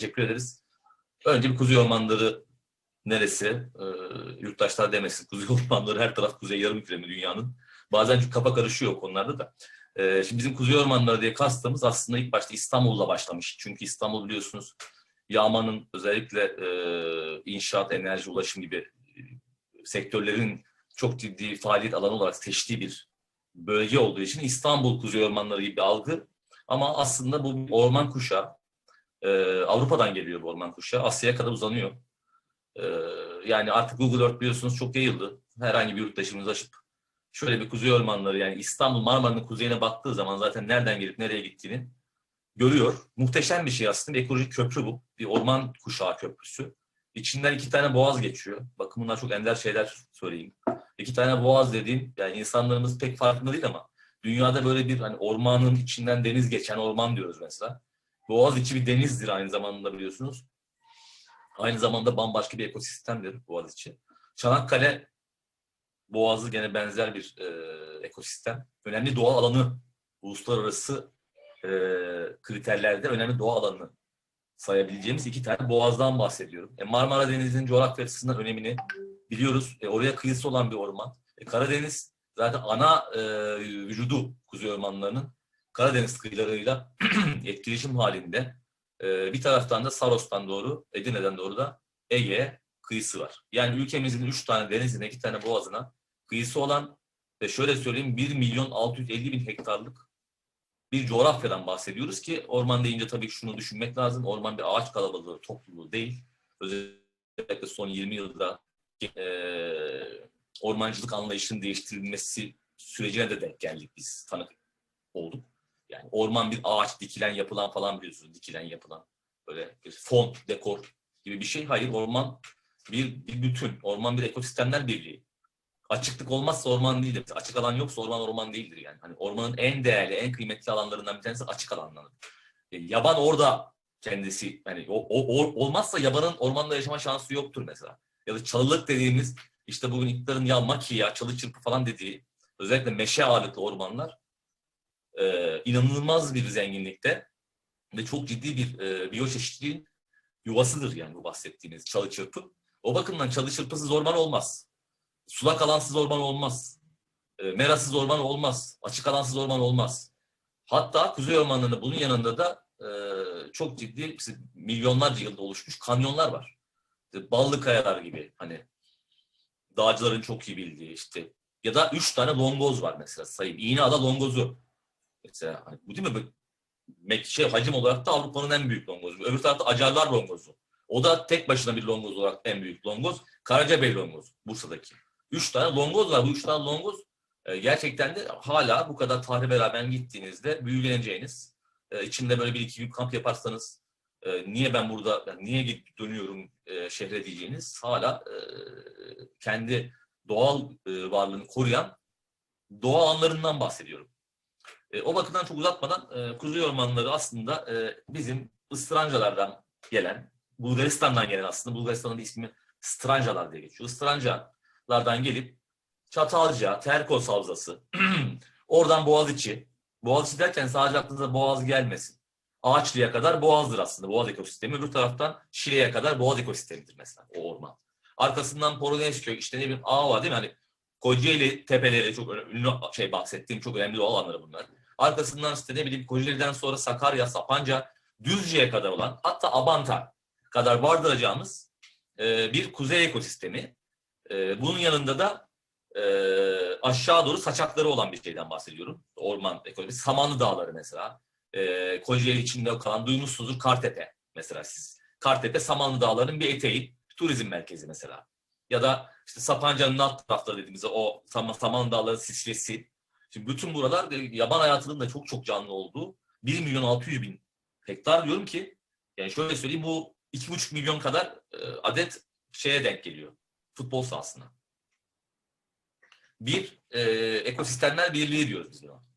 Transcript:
teşekkür ederiz. Önce bir kuzey ormanları neresi? Ee, yurttaşlar demesin. Kuzey ormanları her taraf kuzey yarım küremi dünyanın. Bazen çünkü kafa karışıyor konularda da. Ee, şimdi bizim kuzey ormanları diye kastımız aslında ilk başta İstanbul'la başlamış. Çünkü İstanbul biliyorsunuz yağmanın özellikle e, inşaat, enerji, ulaşım gibi e, sektörlerin çok ciddi faaliyet alanı olarak seçtiği bir bölge olduğu için İstanbul kuzey ormanları gibi bir algı. Ama aslında bu orman kuşağı. Ee, Avrupa'dan geliyor bu orman kuşağı. Asya'ya kadar uzanıyor. Ee, yani artık Google Earth biliyorsunuz çok yayıldı. Herhangi bir yurttaşımız açıp şöyle bir kuzey ormanları yani İstanbul Marmara'nın kuzeyine baktığı zaman zaten nereden gelip nereye gittiğini görüyor. Muhteşem bir şey aslında. Bir ekolojik köprü bu. Bir orman kuşağı köprüsü. İçinden iki tane boğaz geçiyor. Bakın bunlar çok ender şeyler söyleyeyim. İki tane boğaz dediğim yani insanlarımız pek farkında değil ama dünyada böyle bir hani ormanın içinden deniz geçen orman diyoruz mesela. Boğaz içi bir denizdir aynı zamanda biliyorsunuz. Aynı zamanda bambaşka bir ekosistemdir Boğaz içi. Çanakkale Boğazı gene benzer bir e, ekosistem. Önemli doğa alanı, uluslararası e, kriterlerde önemli doğa alanı sayabileceğimiz iki tane boğazdan bahsediyorum. E, Marmara Denizi'nin coğrafya açısından önemini biliyoruz. E, oraya kıyısı olan bir orman. E, Karadeniz zaten ana e, vücudu kuzey ormanlarının Karadeniz kıyılarıyla etkileşim halinde. E, bir taraftan da Saros'tan doğru, Edirne'den doğru da Ege kıyısı var. Yani ülkemizin üç tane denizine, iki tane boğazına kıyısı olan ve şöyle söyleyeyim 1 milyon 650 bin hektarlık bir coğrafyadan bahsediyoruz ki orman deyince tabii şunu düşünmek lazım. Orman bir ağaç kalabalığı, topluluğu değil. Özellikle son 20 yılda e, ormancılık anlayışının değiştirilmesi sürecine de denk geldik biz tanık olduk. Yani orman bir ağaç dikilen yapılan falan biliyorsunuz dikilen yapılan böyle bir fon, dekor gibi bir şey. Hayır orman bir, bir bütün. Orman bir ekosistemler birliği. Açıklık olmazsa orman değildir. Açık alan yoksa orman orman değildir yani. Hani ormanın en değerli, en kıymetli alanlarından bir tanesi açık alanlar. E, yaban orada kendisi o, o, o- olmazsa yabanın ormanda yaşama şansı yoktur mesela. Ya da çalılık dediğimiz işte bugün iktidarın ya maki ya çalı çırpı falan dediği özellikle meşe ağırlıklı ormanlar e, inanılmaz bir zenginlikte ve çok ciddi bir e, biyoçeşitliliğin yuvasıdır yani bu bahsettiğiniz çalı çırpı. O bakımdan çalı çırpısız orman olmaz. Sulak alansız orman olmaz. E, merasız orman olmaz. Açık alansız orman olmaz. Hatta kuzey ormanlarında bunun yanında da e, çok ciddi milyonlarca yılda oluşmuş kanyonlar var. İşte ballı kayalar gibi hani dağcıların çok iyi bildiği işte ya da üç tane longoz var mesela sayayım. İğneada longozu. Mesela hani bu değil mi? Şey, hacim olarak da Avrupa'nın en büyük longozu. Öbür tarafta Acarlar longozu. O da tek başına bir longoz olarak en büyük longoz. Karacabey longoz Bursa'daki. Üç tane longoz var. Bu üç tane longoz e, gerçekten de hala bu kadar tarihe beraber gittiğinizde büyüleneceğiniz, e, içinde böyle bir iki gün kamp yaparsanız e, niye ben burada, yani niye gidip dönüyorum e, şehre diyeceğiniz hala e, kendi doğal e, varlığını koruyan doğa alanlarından bahsediyorum. E, o bakımdan çok uzatmadan e, Kuzey Ormanları aslında e, bizim ıstırancalardan gelen, Bulgaristan'dan gelen aslında Bulgaristan'ın ismi Strancalar diye geçiyor. Istrancalardan gelip Çatalca, Terkos Havzası, oradan Boğaziçi. Boğaziçi derken sadece aklınıza Boğaz gelmesin. Ağaçlı'ya kadar Boğaz'dır aslında Boğaz ekosistemi. Öbür taraftan Şile'ye kadar Boğaz ekosistemidir mesela o orman. Arkasından Polonezköy, işte ne bileyim Ava değil mi? Hani Kocaeli tepeleri çok ünlü şey bahsettiğim çok önemli doğal alanları bunlar. Arkasından işte ne bileyim Kocaeli'den sonra Sakarya, Sapanca, Düzce'ye kadar olan hatta Abant'a kadar vardıracağımız e, bir kuzey ekosistemi. E, bunun yanında da e, aşağı doğru saçakları olan bir şeyden bahsediyorum. Orman ekosistemi. Samanlı Dağları mesela. E, Kocaeli içinde kalan duymuşsunuzdur Kartepe mesela siz. Kartepe Samanlı Dağları'nın bir eteği. Turizm merkezi mesela. Ya da işte Sapanca'nın alt tarafları dediğimiz o Sam Samanlı Dağları Sisresi. Şimdi bütün buralar yaban hayatının da çok çok canlı olduğu 1 milyon 600 bin hektar diyorum ki yani şöyle söyleyeyim bu 2,5 milyon kadar e, adet şeye denk geliyor. Futbol sahasına. Bir e, ekosistemler birliği diyoruz biz buna.